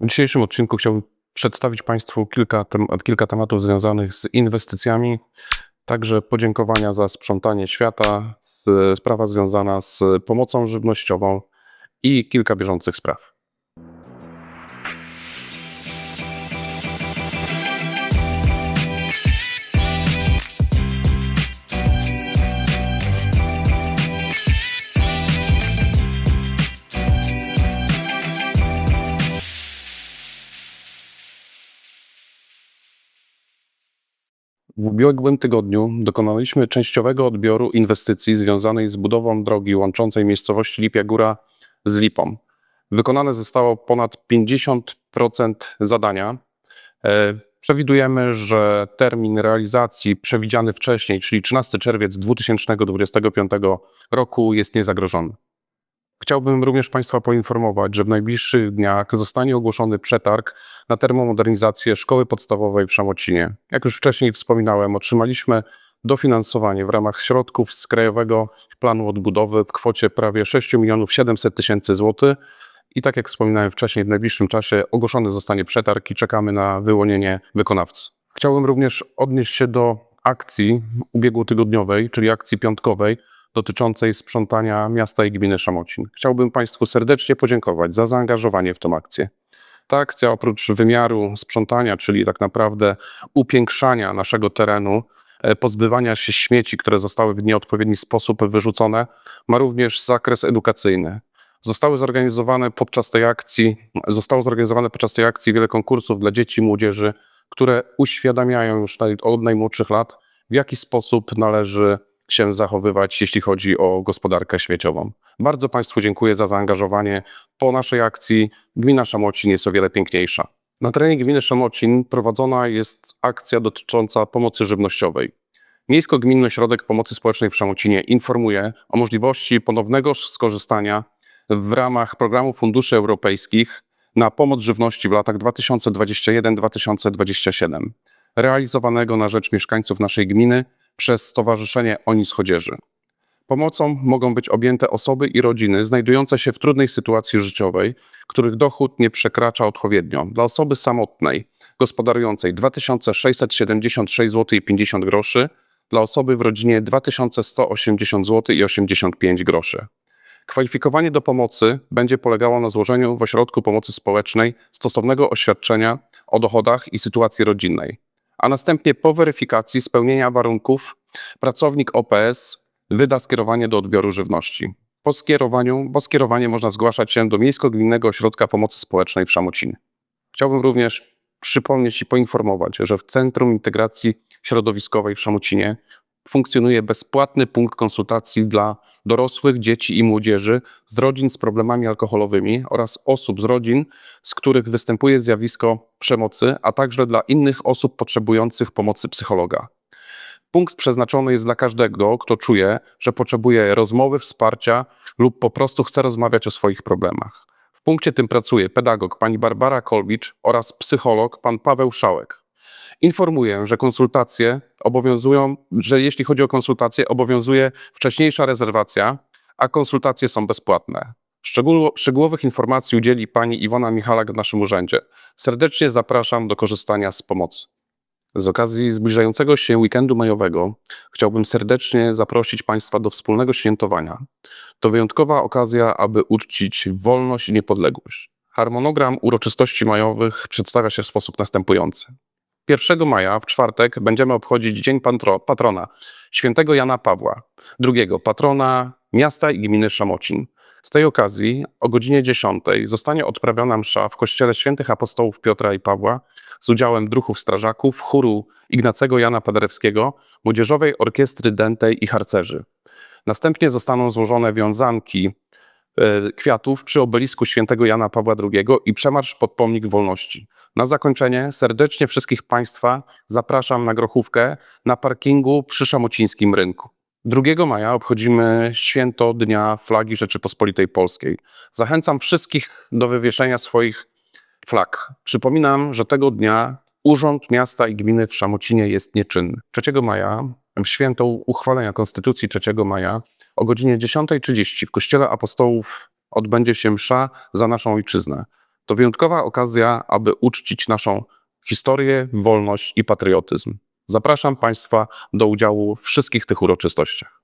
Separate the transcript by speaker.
Speaker 1: W dzisiejszym odcinku chciałbym przedstawić Państwu kilka, tem kilka tematów związanych z inwestycjami, także podziękowania za sprzątanie świata, sprawa związana z pomocą żywnościową i kilka bieżących spraw. W ubiegłym tygodniu dokonaliśmy częściowego odbioru inwestycji związanej z budową drogi łączącej miejscowość Lipia Góra z Lipą. Wykonane zostało ponad 50% zadania. E, Przewidujemy, że termin realizacji przewidziany wcześniej, czyli 13 czerwiec 2025 roku, jest niezagrożony. Chciałbym również Państwa poinformować, że w najbliższych dniach zostanie ogłoszony przetarg na termomodernizację szkoły podstawowej w Szamocinie. Jak już wcześniej wspominałem, otrzymaliśmy dofinansowanie w ramach środków z Krajowego Planu Odbudowy w kwocie prawie 6 milionów 700 tysięcy złotych. I tak jak wspominałem wcześniej, w najbliższym czasie ogłoszony zostanie przetarg i czekamy na wyłonienie wykonawcy. Chciałbym również odnieść się do akcji ubiegłotygodniowej, czyli akcji piątkowej, dotyczącej sprzątania miasta i gminy Szamocin. Chciałbym Państwu serdecznie podziękować za zaangażowanie w tę akcję. Ta akcja oprócz wymiaru sprzątania, czyli tak naprawdę upiększania naszego terenu, e, pozbywania się śmieci, które zostały w nieodpowiedni sposób wyrzucone, ma również zakres edukacyjny. Zostały zorganizowane podczas tej akcji, zostało zorganizowane podczas tej akcji wiele konkursów dla dzieci i młodzieży, które uświadamiają już od najmłodszych lat, w jaki sposób należy się zachowywać, jeśli chodzi o gospodarkę śmieciową. Bardzo Państwu dziękuję za zaangażowanie. Po naszej akcji gmina Szamocin jest o wiele piękniejsza. Na terenie gminy Szamocin prowadzona jest akcja dotycząca pomocy żywnościowej. Miejsko-Gminny Ośrodek Pomocy Społecznej w Szamocinie informuje o możliwości ponownego skorzystania w ramach programu funduszy europejskich na pomoc żywności w latach 2021-2027, realizowanego na rzecz mieszkańców naszej gminy przez Stowarzyszenie Onis Chodzieży. Pomocą mogą być objęte osoby i rodziny znajdujące się w trudnej sytuacji życiowej, których dochód nie przekracza odpowiednio. Dla osoby samotnej gospodarującej 2676 zł i 50 groszy, dla osoby w rodzinie 2180 zł i 85 groszy. Kwalifikowanie do pomocy będzie polegało na złożeniu w Ośrodku Pomocy Społecznej stosownego oświadczenia o dochodach i sytuacji rodzinnej, a następnie po weryfikacji spełnienia warunków pracownik OPS wyda skierowanie do odbioru żywności. Po skierowaniu, bo skierowanie można zgłaszać się do Miejsko-Gminnego Ośrodka Pomocy Społecznej w Szamocinie. Chciałbym również przypomnieć i poinformować, że w Centrum Integracji Środowiskowej w Szamocinie funkcjonuje bezpłatny punkt konsultacji dla dorosłych, dzieci i młodzieży z rodzin z problemami alkoholowymi oraz osób z rodzin, z których występuje zjawisko przemocy, a także dla innych osób potrzebujących pomocy psychologa. Punkt przeznaczony jest dla każdego, kto czuje, że potrzebuje rozmowy, wsparcia lub po prostu chce rozmawiać o swoich problemach. W punkcie tym pracuje pedagog pani Barbara Kolbicz oraz psycholog pan Paweł Szałek. Informuję, że konsultacje obowiązują, że jeśli chodzi o konsultacje, obowiązuje wcześniejsza rezerwacja, a konsultacje są bezpłatne. Szczegół, szczegółowych informacji udzieli pani Iwona Michalak w naszym urzędzie. Serdecznie zapraszam do korzystania z pomocy. Z okazji zbliżającego się weekendu majowego chciałbym serdecznie zaprosić Państwa do wspólnego świętowania. To wyjątkowa okazja, aby uczcić wolność i niepodległość. Harmonogram uroczystości majowych przedstawia się w sposób następujący. 1 maja, w czwartek, będziemy obchodzić Dzień Pantro, Patrona, świętego Jana Pawła, drugiego patrona miasta i gminy Szamocin. Z tej okazji o godzinie 10 zostanie odprawiona msza w kościele świętych apostołów Piotra i Pawła z udziałem druhów strażaków, chóru Ignacego Jana Paderewskiego, Młodzieżowej Orkiestry Dętej i harcerzy. Następnie zostaną złożone wiązanki kwiatów przy obelisku świętego Jana Pawła II i przemarsz pod pomnik wolności. Na zakończenie serdecznie wszystkich Państwa zapraszam na grochówkę na parkingu przy Szamocińskim Rynku. 2 maja obchodzimy święto Dnia Flagi Rzeczypospolitej Polskiej. Zachęcam wszystkich do wywieszenia swoich flag. Przypominam, że tego dnia Urząd Miasta i Gminy w Szamocinie jest nieczynny. 3 maja, w święto uchwalenia Konstytucji 3 maja, o godzinie 10.30 w Kościele Apostołów odbędzie się msza za naszą ojczyznę. To wyjątkowa okazja, aby uczcić naszą historię, wolność i patriotyzm. Zapraszam Państwa do udziału w wszystkich tych uroczystościach.